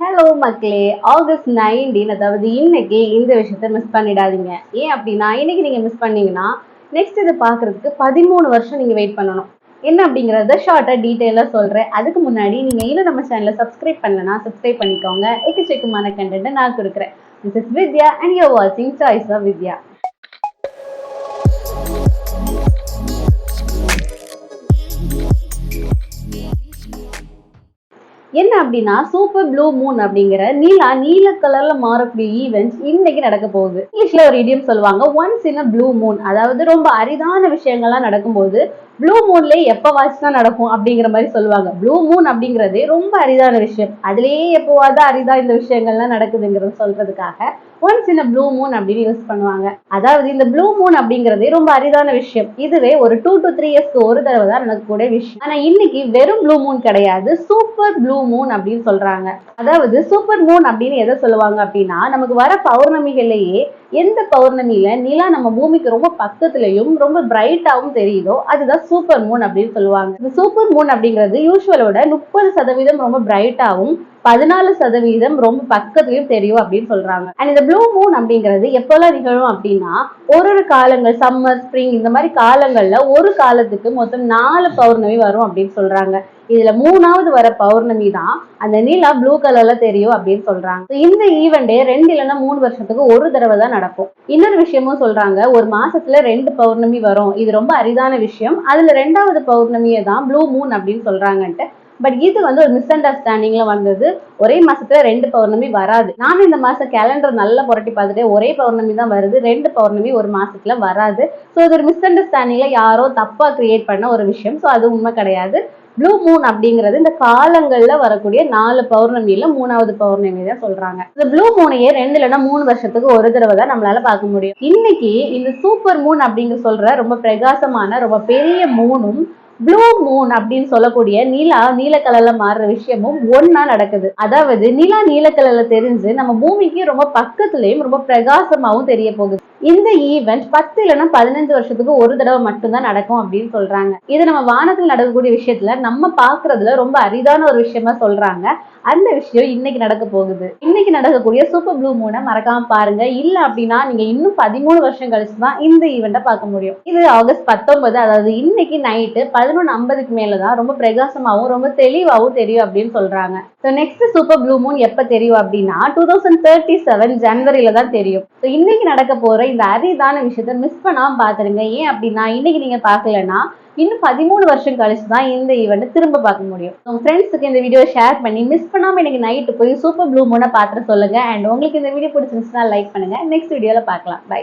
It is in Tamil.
ஹலோ மக்களே ஆகஸ்ட் நைன்டீன் அதாவது இன்னைக்கு இந்த விஷயத்த மிஸ் பண்ணிடாதீங்க. ஏன் அப்படின்னா இன்னைக்கு நீங்க மிஸ் பண்ணீங்கன்னா நெக்ஸ்ட் இதை பார்க்கறதுக்கு பதிமூணு வருஷம் நீங்க வெயிட் பண்ணணும். என்ன அப்படிங்கறத ஷார்ட்டா டீட்டெயிலாக சொல்றேன். அதுக்கு முன்னாடி நீங்க இன்னும் நம்ம சேனலை சப்ஸ்கிரைப் பண்ணலனா சப்ஸ்கிரைப் பண்ணிக்கோங்க. எக்கச்சக்கமான கண்டென்ட் நான் கொடுக்குறேன். This is Vidya and you're வாட்சிங் சாய்ஸ் ஆஃப் வித்யா என்ன அப்படின்னா சூப்பர் ப்ளூ மூன் அப்படிங்கிற நீலா நீல கலர்ல மாறக்கூடிய ஈவெண்ட்ஸ் இன்னைக்கு நடக்க போகுது. இங்கிலீஷ்ல ஒரு இடியம் சொல்லுவாங்க ஒன்ஸ் இன் ப்ளூ மூன் அதாவது ரொம்ப அரிதான விஷயங்கள்லாம் நடக்கும்போது ப்ளூ மூன்லயே எப்பவாச்சும் தான் நடக்கும் அப்படிங்கிற மாதிரி சொல்லுவாங்க. ப்ளூ மூன் அப்படிங்கிறது ரொம்ப அரிதான விஷயம். அதுலயே எப்போவாது அரிதா இந்த விஷயங்கள்லாம் நடக்குதுங்கிறத சொல்றதுக்காக ஒன்ஸ் இந்த ப்ளூ மூன் அப்படின்னு யூஸ் பண்ணுவாங்க. அதாவது இந்த ப்ளூ மூன் அப்படிங்கறதே ரொம்ப அரிதான விஷயம். இதுவே ஒரு டூ டு த்ரீ இயர்ஸ்க்கு ஒரு தடவை தான் நடக்கக்கூடிய விஷயம். ஆனா இன்னைக்கு வெறும் ப்ளூ மூன் கிடையாது. சூப்பர் ப்ளூ மூன் அப்படின்னு சொல்றாங்க. அதாவது சூப்பர் மூன் அப்படின்னு எதை சொல்லுவாங்க அப்படின்னா நமக்கு வர பௌர்ணமிகள்லயே எந்த பௌர்ணமியில நிலா நம்ம பூமிக்கு ரொம்ப பக்கத்துலயும் ரொம்ப பிரைட்டாவும் தெரியுதோ அதுதான் சூப்பர் மூன் அப்படின்னு சொல்லுவாங்க. இந்த சூப்பர் மூன் அப்படிங்கிறது யூஸ்வலோட முப்பது சதவீதம் ரொம்ப பிரைட்டாவும் பதினாலு சதவீதம் ரொம்ப பக்கத்துலயும் தெரியும் அப்படின்னு சொல்றாங்க. அண்ட் இந்த ப்ளூ மூன் அப்படிங்கிறது எப்பெல்லாம் நிகழும் அப்படின்னா ஒரு ஒரு காலங்கள் சம்மர் ஸ்ப்ரிங் இந்த மாதிரி காலங்கள்ல ஒரு காலத்துக்கு மொத்தம் நாலு பௌர்ணமி வரும் அப்படின்னு சொல்றாங்க. இதுல மூணாவது வர பௌர்ணமி தான் அந்த நிலா ப்ளூ கலர்ல தெரியும் அப்படின்னு சொல்றாங்க. இந்த ஈவெண்டே ரெண்டு இல்லைன்னா மூணு வருஷத்துக்கு ஒரு தடவை தான் நடக்கும். இன்னொரு விஷயமும் சொல்றாங்க ஒரு மாசத்துல ரெண்டு பௌர்ணமி வரும். இது ரொம்ப அரிதான விஷயம். அதுல ரெண்டாவது பௌர்ணமியை தான் ப்ளூ மூன் அப்படின்னு சொல்றாங்கன்ட்டு. பட் இது வந்து ஒரு மிஸ் அண்டர்ஸ்டாண்டிங்ல வந்தது. ஒரே மாசத்துல ரெண்டு பௌர்ணமி வராது. நானும் இந்த மாசம் கேலண்டர் நல்லா புரட்டி பார்த்துட்டு ஒரே பௌர்ணமி தான் வருது. ரெண்டு பௌர்ணமி ஒரு மாசத்துல வராது. ஸோ இது ஒரு மிஸ் அண்டர்ஸ்டாண்டிங்ல யாரோ தப்பா கிரியேட் பண்ண ஒரு விஷயம். ஸோ அது உண்மை கிடையாது. ப்ளூ மூன் அப்படிங்கிறது இந்த காலங்கள்ல வரக்கூடிய நாலு பௌர்ணமியில் மூணாவது பௌர்ணமி தான் சொல்றாங்க. இந்த ப்ளூ மூனையே ரெண்டு இல்லைன்னா மூணு வருஷத்துக்கு ஒரு தடவை தான் நம்மளால பார்க்க முடியும். இன்னைக்கு இந்த சூப்பர் மூன் அப்படிங்கிற சொல்ற ரொம்ப பிரகாசமான ரொம்ப பெரிய மூணும் ப்ளூ மூன் அப்படின்னு சொல்லக்கூடிய நிலா நீல கலர்ல மாறுற விஷயமும் ஒன்னா நடக்குது. அதாவது நிலா நீல கலர்ல தெரிஞ்சு நம்ம பூமிக்கு ரொம்ப பக்கத்துலயும் ரொம்ப பிரகாசமாவும் தெரிய போகுது. இந்த ஈவெண்ட் பத்து இல்லைன்னா பதினஞ்சு வருஷத்துக்கு ஒரு தடவை மட்டும்தான் நடக்கும் அப்படின்னு சொல்றாங்க. இது நம்ம வானத்தில் நடக்கக்கூடிய விஷயத்துல நம்ம பாக்குறதுல ரொம்ப அரிதான ஒரு விஷயமா சொல்றாங்க. அந்த விஷயம் இன்னைக்கு நடக்க போகுது. இன்னைக்கு நடக்கக்கூடிய சூப்பர் ப்ளூ மூனை மறக்காம பாருங்க. இல்ல அப்படின்னா நீங்க இன்னும் பதிமூணு வருஷம் கழிச்சு தான் இந்த ஈவெண்ட்டை பார்க்க முடியும். இது ஆகஸ்ட் பத்தொன்பது அதாவது இன்னைக்கு நைட்டு பதினொன்று ஐம்பதுக்கு மேலதான் ரொம்ப பிரகாசமாகவும் ரொம்ப தெளிவாகவும் தெரியும் அப்படின்னு சொல்கிறாங்க so next super blue moon எப்போ தெரியும் அப்படின்னா டூ தௌசண்ட் தேர்ட்டி செவன் ஜனவரியில் தான் தெரியும். ஸோ இன்றைக்கி நடக்க போகிற இந்த அரிதான விஷயத்த மிஸ் பண்ணாமல் பார்த்துருங்க ஏன் அப்படின்னா இன்றைக்கி நீங்கள் பார்க்கலன்னா இன்னும் பதிமூணு வருஷம் கழிச்சு தான் இந்த ஈவெண்ட் திரும்ப பார்க்க முடியும். உங்கள் ஃப்ரெண்ட்ஸுக்கு இந்த வீடியோ ஷேர் பண்ணி மிஸ் பண்ணாமல் எனக்கு நைட்டு போய் சூப்பர் ப்ளூ மூனை பார்த்துட்டு சொல்லுங்கள் அண்ட் உங்களுக்கு இந்த வீடியோ பிடிச்சிருந்துச்சுன்னா லைக் பண்ணுங்கள் நெக்ஸ்ட் வீடியோவில் பார்க்கலாம். பை